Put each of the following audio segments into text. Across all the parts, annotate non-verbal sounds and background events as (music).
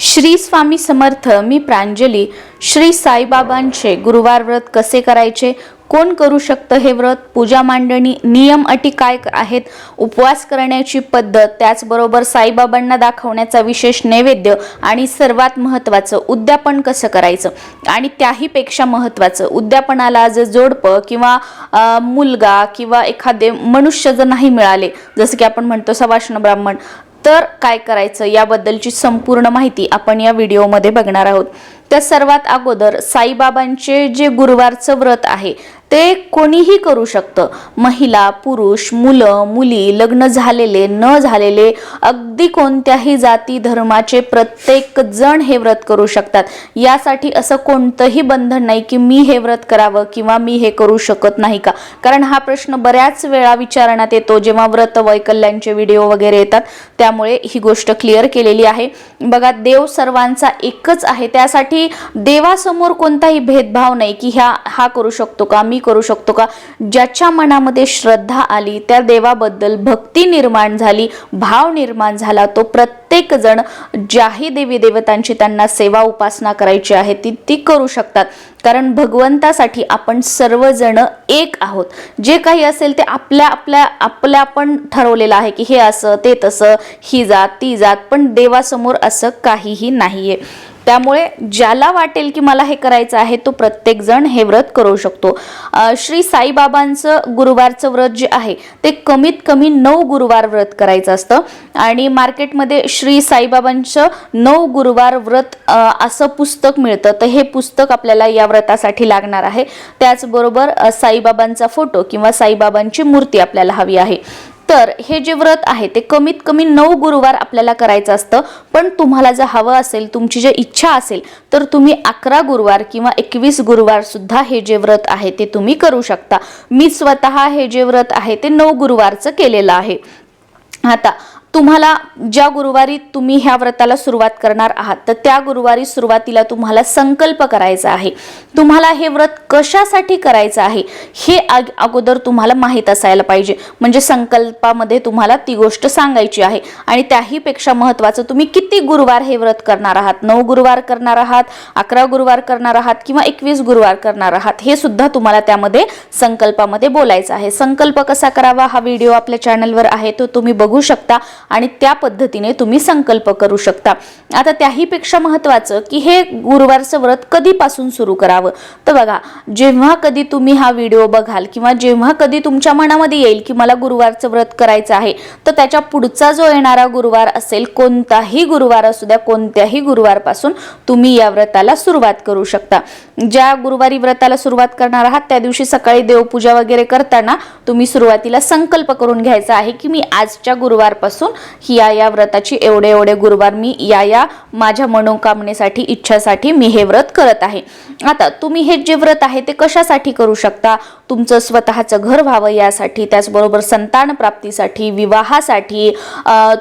श्री स्वामी समर्थ मी प्रांजली. श्री साईबाबांचे गुरुवार व्रत कसे करायचे? कोण करू शकतं हे व्रत? पूजा मांडणी नियम अटी काय आहेत? उपवास करण्याची पद्धत त्याचबरोबर साईबाबांना दाखवण्याचा विशेष नैवेद्य आणि सर्वात महत्त्वाचं उद्यापन कसं करायचं? आणि त्याहीपेक्षा महत्त्वाचं उद्यापनाला जर जोडपं किंवा मुलगा किंवा एखादे मनुष्य जर नाही मिळाले जसं की आपण म्हणतो सवाष्ण ब्राह्मण तर काय करायचं याबद्दलची संपूर्ण माहिती आपण या व्हिडिओमध्ये बघणार आहोत. त्या सर्वात अगोदर साईबाबांचे जे गुरुवारचं व्रत आहे ते कोणीही करू शकतं. महिला पुरुष मुलं मुली लग्न झालेले न झालेले अगदी कोणत्याही जाती धर्माचे प्रत्येक जण हे व्रत करू शकतात. यासाठी असं कोणतंही बंधन नाही की मी हे व्रत करावं किंवा मी हे करू शकत नाही का? कारण हा प्रश्न बऱ्याच वेळा विचारण्यात येतो जेव्हा व्रत वैकल्यांचे व्हिडिओ वगैरे येतात. त्यामुळे ही गोष्ट क्लिअर केलेली आहे. बघा देव सर्वांचा एकच आहे. त्यासाठी देवासमोर कोणताही भेदभाव नाही की ह्या हा करू शकतो का? मी करू शकतो का? ज्याच्या मनामध्ये श्रद्धा आली त्या देवाबद्दल भक्ती निर्माण झाली भाव निर्माण झाला तो प्रत्येक जण ज्याही देवी देवतांची त्यांना सेवा उपासना करायची आहे ती ती करू शकतात. कारण भगवंतासाठी आपण सर्वजण एक आहोत. जे काही असेल ते आपल्या आपल्या आपल्या आपण ठरवलेलं आहे की हे असं ते तसं ही जात ती जात पण देवासमोर असं काहीही नाहीये. त्यामुळे ज्याला वाटेल की मला हे करायचं आहे तो प्रत्येकजण हे व्रत करू शकतो. श्री साईबाबांचं गुरुवारचं व्रत जे आहे ते कमीत कमी नऊ गुरुवार व्रत करायचं असतं. आणि मार्केटमध्ये श्री साईबाबांचं नऊ गुरुवार व्रत असं पुस्तक मिळतं. तर हे पुस्तक आपल्याला या व्रतासाठी लागणार आहे. त्याचबरोबर साईबाबांचा फोटो किंवा साईबाबांची मूर्ती आपल्याला हवी आहे. तर हे जे व्रत आहे ते कमीत कमी नऊ गुरुवार आपल्याला करायचं असतं. पण तुम्हाला जर हवं असेल तुमची जर इच्छा असेल तर तुम्ही अकरा गुरुवार किंवा एकवीस गुरुवार सुद्धा हे जे व्रत आहे ते तुम्ही करू शकता. मी स्वतः हे जे व्रत आहे ते नऊ गुरुवारचं केलेलं आहे. आता तुम्हाला ज्या गुरुवारी तुम्ही ह्या व्रताला सुरुवात करणार आहात तर त्या गुरुवारी सुरुवातीला तुम्हाला संकल्प करायचा आहे. तुम्हाला हे व्रत कशासाठी करायचं आहे हे आग- अगोदर तुम्हाला माहीत असायला पाहिजे. म्हणजे संकल्पामध्ये तुम्हाला ती गोष्ट सांगायची आहे. आणि त्याहीपेक्षा महत्त्वाचं तुम्ही किती गुरुवार हे व्रत करणार आहात? नऊ गुरुवार करणार आहात अकरा गुरुवार करणार आहात किंवा एकवीस गुरुवार करणार आहात हे सुद्धा तुम्हाला त्यामध्ये संकल्पामध्ये बोलायचं आहे. संकल्प कसा करावा? हा व्हिडिओ आपल्या चॅनलवर आहे तो तुम्ही बघू शकता. आणि त्या पद्धतीने तुम्ही संकल्प करू शकता. आता त्याहीपेक्षा महत्त्वाचं की हे गुरुवारचं व्रत कधीपासून सुरू करावं? तर बघा जेव्हा कधी तुम्ही हा व्हिडिओ बघाल किंवा जेव्हा कधी तुमच्या मनामध्ये येईल की मला गुरुवारचं व्रत करायचं आहे तर त्याच्या पुढचा जो येणारा गुरुवार असेल कोणताही गुरुवार असू द्या कोणत्याही गुरुवारपासून तुम्ही या व्रताला सुरुवात करू शकता. ज्या गुरुवारी व्रताला सुरुवात करणार आहात त्या दिवशी सकाळी देवपूजा वगैरे करताना तुम्ही सुरुवातीला संकल्प करून घ्यायचा आहे की मी आजच्या गुरुवारपासून ही या या व्रताची एवढे एवढे गुरुवार मी या या माझ्या मनोकामनेसाठी इच्छासाठी मी हे व्रत करत आहे. आता तुम्ही हे जे व्रत आहे ते कशासाठी करू शकता? तुमचं स्वतःचं घर व्हावं यासाठी त्याचबरोबर संतान प्राप्तीसाठी विवाहासाठी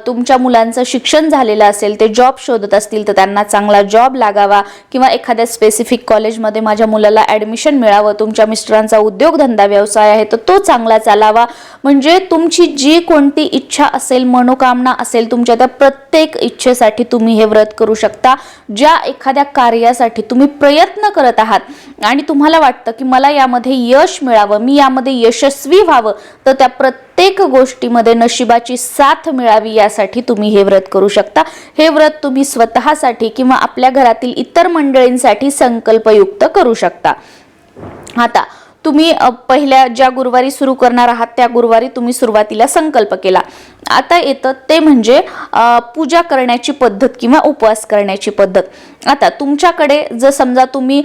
तुमच्या मुलांचं शिक्षण झालेलं असेल ते जॉब शोधत असतील तर त्यांना चांगला जॉब लागावा. किंवा एखाद्या स्पेसिफिक कॉलेजमध्ये माझ्या मुलाला ॲडमिशन मिळावं तुमच्या मिस्टरांचा उद्योगधंदा व्यवसाय आहे तर तो चांगला चालावा. म्हणजे तुमची जी कोणती इच्छा असेल मनोकामना असेल तुमच्या त्या प्रत्येक इच्छेसाठी तुम्ही हे व्रत करू शकता. ज्या एखाद्या कार्यासाठी तुम्ही प्रयत्न करत आहात आणि तुम्हाला वाटतं की मला यामध्ये यश मिळावं मी यामध्ये यशस्वी व्हावं तर त्या प्रत्येक गोष्टीमध्ये नशिबाची साथ मिळावी यासाठी तुम्ही हे व्रत करू शकता. हे व्रत तुम्ही स्वतःसाठी किंवा आपल्या घरातील इतर मंडळींसाठी संकल्पयुक्त करू शकता. आता तुम्ही पहिल्या ज्या गुरुवारी सुरू करणार आहात त्या गुरुवारी तुम्ही सुरुवातीला संकल्प केला. आता येतं ते म्हणजे पूजा करण्याची पद्धत किंवा उपवास करण्याची पद्धत. आता तुमच्याकडे जर समजा तुम्ही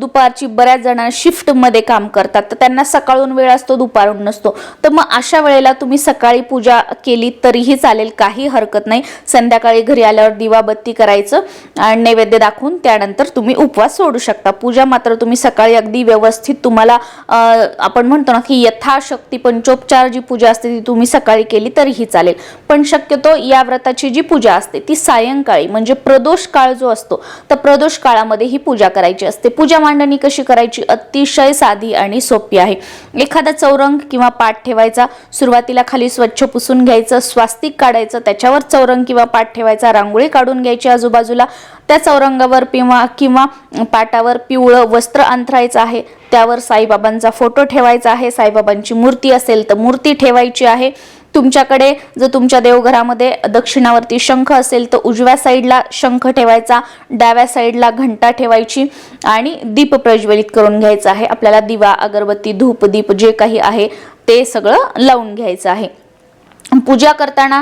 दुपारची बऱ्याच जणांना शिफ्टमध्ये काम करतात तर त्यांना सकाळून वेळ असतो दुपारून नसतो. तर मग अशा वेळेला तुम्ही सकाळी पूजा केली तरीही चालेल काही हरकत नाही. संध्याकाळी घरी आल्यावर दिवाबत्ती करायचं आणि नैवेद्य दाखवून त्यानंतर तुम्ही उपवास सोडू शकता. पूजा मात्र तुम्ही सकाळी अगदी व्यवस्थित तुम्हाला आपण म्हणतो ना की यथाशक्ती पंचोपचार जी पूजा असते ती तुम्ही सकाळी केली तरीही चालेल. पण शक्यतो या व्रताची जी पूजा असते ती सायंकाळी म्हणजे प्रदोष काळ जो असतो तर प्रदोष काळामध्ये ही पूजा करायची असते. पूजा मांडणी कशी करायची? अतिशय साधी आणि सोपी आहे. एखादा चौरंग किंवा पाठ ठेवायचा सुरुवातीला खाली स्वच्छ पुसून घ्यायचं स्वास्तिक काढायचं त्याच्यावर चौरंग किंवा पाठ ठेवायचा रांगोळी काढून घ्यायची आजूबाजूला त्या चौरंगावर किंवा किंवा पाटावर पिवळं वस्त्र अंथरायचं आहे. त्यावर साईबाबांचा फोटो ठेवायचा आहे. साईबाबांची मूर्ती असेल तर मूर्ती ठेवायची आहे. तुमच्याकडे जर तुमच्या देवघरामध्ये दक्षिणावरती शंख असेल तर उजव्या साईडला शंख ठेवायचा डाव्या साईडला घंटा ठेवायची आणि दीप प्रज्वलित करून घ्यायचा आहे. आपल्याला दिवा अगरबत्ती धूप दीप जे काही आहे ते सगळं लावून घ्यायचं आहे. पूजा करताना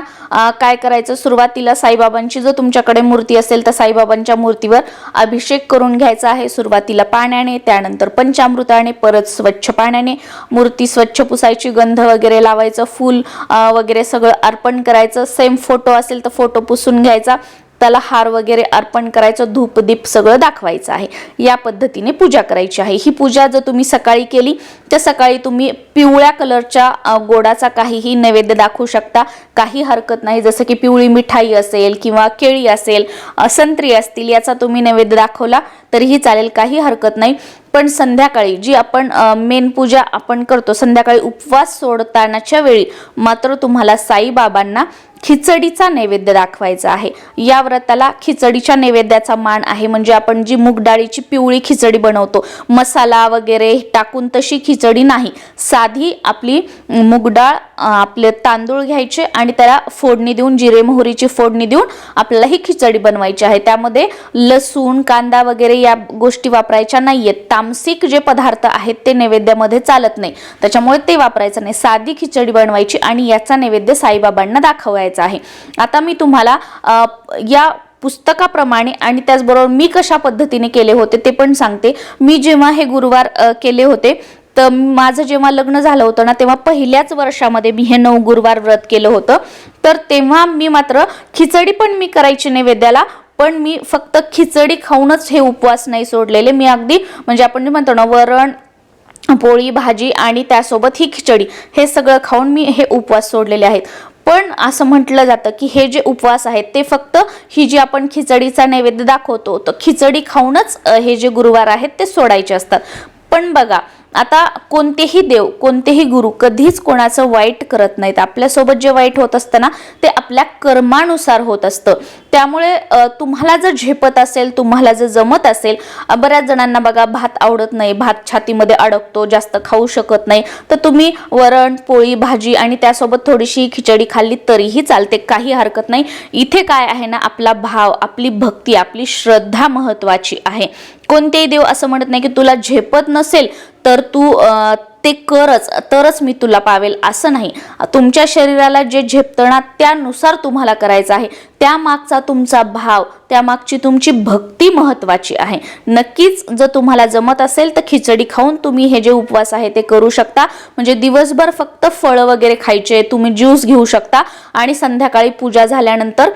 काय करायचं? सुरुवातीला साईबाबांची जर तुमच्याकडे मूर्ती असेल तर साईबाबांच्या मूर्तीवर अभिषेक करून घ्यायचा आहे. सुरुवातीला पाण्याने त्यानंतर पंचामृताने परत स्वच्छ पाण्याने मूर्ती स्वच्छ पुसायची गंध वगैरे लावायचं फूल वगैरे सगळं अर्पण करायचं. सेम फोटो असेल तर फोटो पुसून घ्यायचा. त्याला हार वगैरे अर्पण करायचं धूप दीप सगळं दाखवायचं आहे. या पद्धतीने पूजा करायची आहे. ही पूजा जर तुम्ही सकाळी केली तर सकाळी तुम्ही पिवळ्या कलरच्या गोडाचा काहीही नैवेद्य दाखवू शकता. काही हरकत नाही जसं की पिवळी मिठाई असेल किंवा केळी असेल संत्री असतील याचा तुम्ही नैवेद्य दाखवला. तरीही चालेल काही हरकत नाही. पण संध्याकाळी जी आपण मेन पूजा आपण करतो संध्याकाळी उपवास सोडतानाच्या वेळी मात्र तुम्हाला साईबाबांना खिचडीचा नैवेद्य दाखवायचा आहे. या व्रताला खिचडीच्या नैवेद्याचा मान आहे. म्हणजे आपण जी मूग डाळीची पिवळी खिचडी बनवतो मसाला वगैरे टाकून तशी खिचडी नाही. साधी आपली मूग डाळ आपले तांदूळ घ्यायचे आणि त्याला फोडणी देऊन जिरे मोहरीची फोडणी देऊन आपल्याला ही खिचडी बनवायची आहे. त्यामध्ये लसूण कांदा वगैरे या गोष्टी वापरायच्या नाहीयेत. तामसिक जे पदार्थ आहेत ते नैवेद्यामध्ये चालत नाही. त्याच्यामुळे ते वापरायचं नाही. साधी खिचडी बनवायची आणि याचा नैवेद्य साईबाबांना दाखवायचा आहे. आता मी तुम्हाला या पुस्तकाप्रमाणे आणि त्याचबरोबर मी कशा पद्धतीने केले होते ते पण सांगते. मी जेव्हा हे गुरुवार केले होते तर माझं जेव्हा लग्न झालं होतं ना तेव्हा पहिल्याच वर्षामध्ये मी हे नऊ गुरुवार व्रत केलं होतं. तर तेव्हा मी मात्र खिचडी पण मी करायची नैवेद्याला पण मी फक्त खिचडी खाऊनच हे उपवास नाही सोडलेले. मी अगदी म्हणजे आपण जे म्हणतो ना वरण पोळी भाजी आणि त्यासोबत ही खिचडी हे सगळं खाऊन मी हे उपवास सोडलेले आहेत. पण असं म्हटलं जातं की हे जे उपवास आहेत ते फक्त ही जी आपण खिचडीचा नैवेद्य दाखवतो तर खिचडी खाऊनच हे जे गुरुवार आहेत ते सोडायचे असतात. पण बघा आता कोणतेही देव कोणतेही गुरु कधीच कोणाचं वाईट करत नाहीत. आपल्यासोबत जे वाईट होत असतं ना ते आपल्या कर्मानुसार होत असतं. त्यामुळे तुम्हाला जर झेपत असेल तुम्हाला जर जमत असेल बऱ्याच जणांना बघा भात आवडत नाही भात छातीमध्ये अडकतो जास्त खाऊ शकत नाही तर तुम्ही वरण पोळी भाजी आणि त्यासोबत थोडीशी खिचडी खाल्ली तरीही चालते काही हरकत नाही. इथे काय आहे ना आपला भाव आपली भक्ती आपली श्रद्धा महत्वाची आहे. कोणतेही देव असं म्हणत नाही की तुला झेपत नसेल तर तू ते करच तरच मी तुला पावेल असं नाही. तुमच्या शरीराला जे झेपतं ना त्यानुसार तुम्हाला करायचं आहे. त्यामागचा तुमचा भाव त्यामागची तुमची भक्ती महत्वाची आहे. नक्कीच जर तुम्हाला जमत असेल तर खिचडी खाऊन तुम्ही हे जे उपवास आहे ते करू शकता. म्हणजे दिवसभर फक्त फळं वगैरे खायचे तुम्ही ज्यूस घेऊ शकता. आणि संध्याकाळी पूजा झाल्यानंतर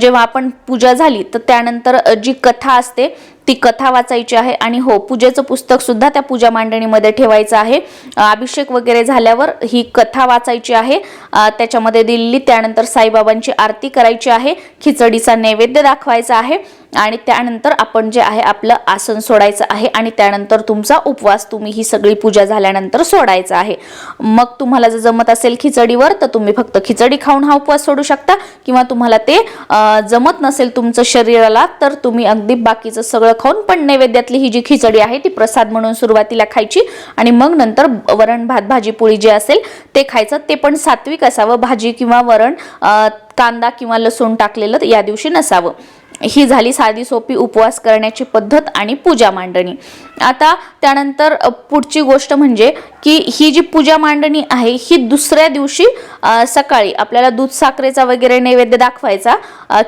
जेव्हा आपण पूजा झाली तर त्यानंतर जी कथा असते ती कथा वाचायची आहे. आणि हो पूजेचं पुस्तक सुद्धा त्या पूजा मांडणीमध्ये ठेवायचं आहे. अभिषेक वगैरे झाल्यावर ही कथा वाचायची आहे. त्याच्यामध्ये दिल्ली त्यानंतर साईबाबांची आरती करायची आहे. खिचडीचा नैवेद्य दाखवायचा आहे. आणि त्यानंतर आपण जे आहे आपलं आसन सोडायचं आहे आणि त्यानंतर तुमचा उपवास तुम्ही ही सगळी पूजा झाल्यानंतर सोडायचा आहे. मग तुम्हाला जर जमत असेल खिचडीवर तर तुम्ही फक्त खिचडी खाऊन हा उपवास सोडू शकता. किंवा तुम्हाला ते जमत नसेल तुमचं शरीराला तर तुम्ही अगदी बाकीचं सगळं खाऊन पण नैवेद्यातली ही जी खिचडी आहे ती प्रसाद म्हणून सुरुवातीला खायची. आणि मग नंतर वरण भात भाजी पोळी जे असेल ते खायचं. ते पण सात्विक असावं. भाजी किंवा वरण कांदा किंवा लसूण टाकलेलं या दिवशी नसावं. ही झाली साधी सोपी उपवास करण्याची पद्धत आणि पूजा मांडणी. आता त्यानंतर पुढची गोष्ट म्हणजे की ही जी पूजा मांडणी आहे ही दुसऱ्या दिवशी सकाळी आपल्याला दूध साखरेचा वगैरे नैवेद्य दाखवायचा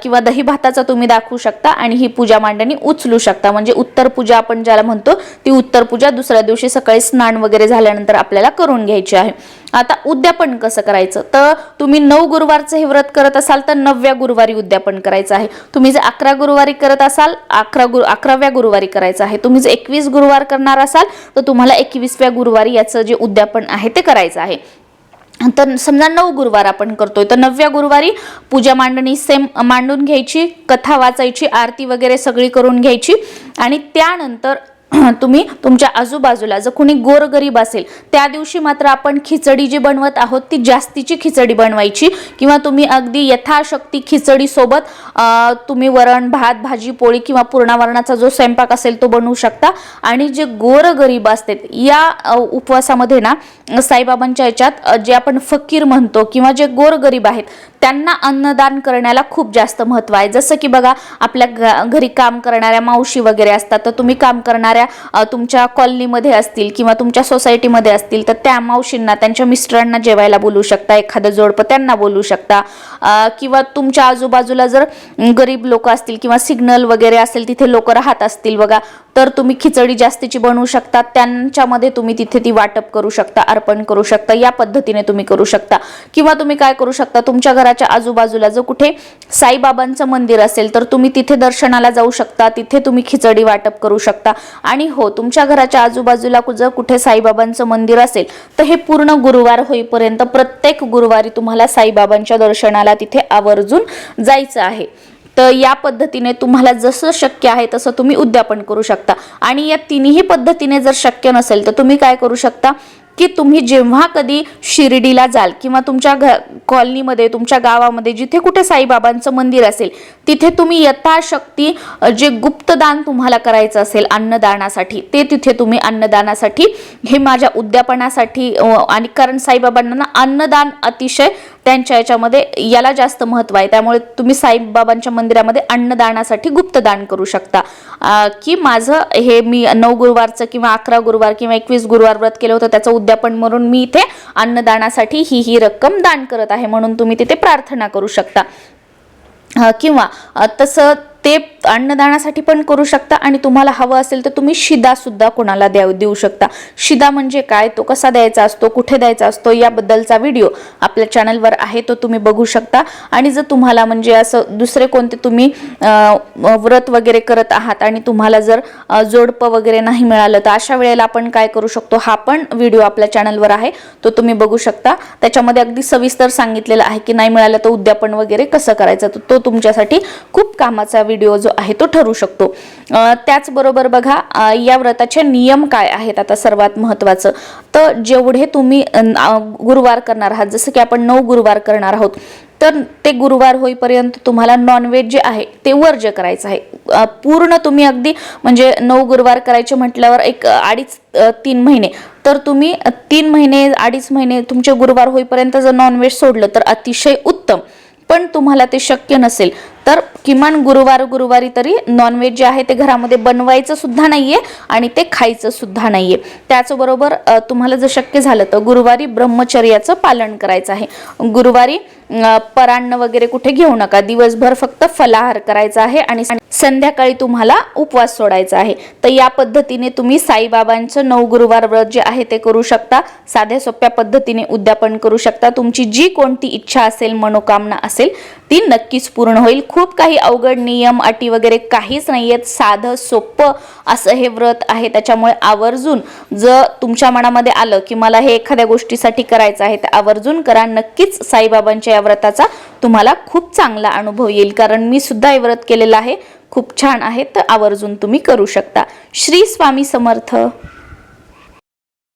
किंवा दही भाताचा तुम्ही दाखवू शकता आणि ही पूजा मांडणी उचलू शकता. म्हणजे उत्तर पूजा आपण ज्याला म्हणतो ती उत्तर पूजा दुसऱ्या दिवशी सकाळी स्नान वगैरे झाल्यानंतर आपल्याला करून घ्यायची आहे. आता उद्यापन कसं करायचं? तर तुम्ही नऊ गुरुवारचं हे व्रत करत असाल तर नवव्या गुरुवारी उद्यापन करायचं आहे. तुम्ही जर अकरा गुरुवारी करत असाल अकरा गुरु अकराव्या गुरुवारी करायचं आहे. तुम्ही जर एकवीस गुरुवार करणार असाल तर तुम्हाला एकवीसव्या गुरुवारी याचं जे उद्यापन आहे ते करायचं आहे. तर समजा नऊ गुरुवार आपण करतोय तर नवव्या गुरुवारी पूजा मांडणी सेम मांडून घ्यायची कथा वाचायची आरती वगैरे सगळी करून घ्यायची. आणि त्यानंतर (clears throat) तुम्ही तुमच्या आजूबाजूला जर कोणी गोरगरीब असेल त्या दिवशी मात्र आपण खिचडी जी बनवत आहोत ती जास्तीची खिचडी बनवायची. किंवा तुम्ही अगदी यथाशक्ती खिचडीसोबत तुम्ही वरण भात भाजी पोळी किंवा पूर्णावरणाचा जो स्वयंपाक असेल तो बनवू शकता. आणि जे गोरगरीब असतात या उपवासामध्ये ना साईबाबांच्या याच्यात जे आपण फकीर म्हणतो किंवा जे गोरगरीब आहेत त्यांना अन्नदान करण्याला खूप जास्त महत्त्व आहे. जसं की बघा आपल्या घरी काम करणाऱ्या मावशी वगैरे असतात तर तुम्ही काम करणाऱ्या अ, तुमच्या कॉलनीमध्ये असतील किंवा तुमच्या सोसायटीमध्ये असतील तर त्या मावशींना त्यांच्या मिस्टरांना जेवायला बोलू शकता एखादं जोडपं त्यांना बोलू शकता. किंवा तुमच्या आजूबाजूला जर गरीब लोक असतील किंवा सिग्नल वगैरे असेल तिथे लोक राहत असतील बघा तर तुम्ही खिचडी जास्तीची बनवू शकता त्यांच्यामध्ये तुम्ही तिथे ती वाटप करू शकता अर्पण करू शकता या पद्धतीने तुम्ही करू शकता. किंवा तुम्ही काय करू शकता तुमच्या घराच्या आजूबाजूला जर कुठे साईबाबांचं मंदिर असेल तर तुम्ही तिथे दर्शनाला जाऊ शकता तिथे तुम्ही खिचडी वाटप करू शकता. आणि हो तुमच्या घराच्या आजूबाजूला जर कुठे साईबाबांचं मंदिर असेल तर हे पूर्ण गुरुवार होईपर्यंत प्रत्येक गुरुवारी तुम्हाला साईबाबांच्या दर्शनाला तिथे आवर्जून जायचं आहे. तर या पद्धतीने तुम्हाला जसं शक्य आहे तसं तुम्ही उद्यापन करू शकता. आणि या तिन्ही पद्धतीने जर शक्य नसेल तर तुम्ही काय करू शकता? की तुम्ही जेव्हा कधी शिर्डीला जाल किंवा तुमच्या घ कॉलनीमध्ये तुमच्या गावामध्ये जिथे कुठे साईबाबांचं मंदिर असेल तिथे तुम्ही यथाशक्ती जे गुप्तदान तुम्हाला करायचं असेल अन्नदानासाठी ते तिथे तुम्ही अन्नदानासाठी हे माझ्या उद्यापनासाठी आणि कारण साईबाबांना ना अन्नदान अतिशय त्यांच्या याच्यामध्ये याला जास्त महत्त्व आहे. त्यामुळे तुम्ही साईबाबांच्या मंदिरामध्ये अन्नदानासाठी गुप्तदान करू शकता. की माझं हे मी नऊ गुरुवारचं किंवा अकरा गुरुवार किंवा एकवीस गुरुवार व्रत केलं होतं त्याचं उद्या उद्यापन म्हणून मी इथे अन्नदानासाठी ही ही रक्कम दान करत आहे म्हणून तुम्ही तिथे प्रार्थना करू शकता. किंवा तसं ते अन्नदानासाठी पण करू शकता आणि तुम्हाला हवं असेल तर तुम्ही शिदा सुद्धा कोणाला द्याव देऊ शकता. शिदा म्हणजे काय? तो कसा द्यायचा असतो? कुठे द्यायचा असतो? याबद्दलचा व्हिडिओ आपल्या चॅनलवर आहे तो तुम्ही बघू शकता. आणि जर तुम्हाला म्हणजे असं दुसरे कोणते तुम्ही व्रत वगैरे करत आहात आणि तुम्हाला जर जोडपं वगैरे नाही मिळालं तर अशा वेळेला आपण काय करू शकतो? हा पण व्हिडिओ आपल्या चॅनलवर आहे तो तुम्ही बघू शकता. त्याच्यामध्ये अगदी सविस्तर सांगितलेलं आहे की नाही मिळालं तर उद्यापन वगैरे कसं करायचं? तर तो तुमच्यासाठी खूप कामाचा व्हिडिओ जो आहे तो ठरू शकतो. त्याचबरोबर बघा या व्रताचे नियम काय आहेत? आता सर्वात महत्त्वाचं तर जेवढे तुम्ही गुरुवार करणार आहात जसं की आपण नऊ गुरुवार करणार आहोत तर ते गुरुवार होईपर्यंत तुम्हाला नॉनव्हेज जे आहे ते वर्ज्य करायचं आहे. पूर्ण तुम्ही अगदी म्हणजे नऊ गुरुवार करायचे म्हटल्यावर एक अडीच तीन महिने. तर तुम्ही तीन महिने अडीच महिने तुमचे गुरुवार होईपर्यंत जर नॉनव्हेज सोडलं तर अतिशय उत्तम. पण तुम्हाला ते शक्य नसेल तर किमान गुरुवार गुरुवारी तरी नॉनव्हेज जे आहे ते घरामध्ये बनवायचं सुद्धा नाहीये आणि ते खायचं सुद्धा नाहीये. त्याचबरोबर तुम्हाला जर शक्य झालं तर गुरुवारी ब्रह्मचर्याचं पालन करायचं आहे. गुरुवारी परान्न वगैरे कुठे घेऊ नका. दिवसभर फक्त फलाहार करायचा आहे आणि संध्याकाळी तुम्हाला उपवास सोडायचा आहे. तर या पद्धतीने तुम्ही साईबाबांचं नऊ गुरुवार व्रत जे आहे ते करू शकता. साध्या सोप्या पद्धतीने उद्यापन करू शकता. तुमची जी कोणती इच्छा असेल मनोकामना असेल ती नक्कीच पूर्ण होईल. खूप काही अवघड नियम अटी वगैरे काहीच नाही आहेत साधं सोपं असं हे व्रत आहे. त्याच्यामुळे आवर्जून जर तुमच्या मनामध्ये आलं की मला हे एखाद्या गोष्टीसाठी करायचं आहे तर आवर्जून करा. नक्कीच साईबाबांच्या या व्रताचा तुम्हाला खूप चांगला अनुभव येईल. कारण मी सुद्धा हे व्रत केलेलं आहे. खूप छान आहे. तर आवर्जून तुम्ही करू शकता. श्री स्वामी समर्थ.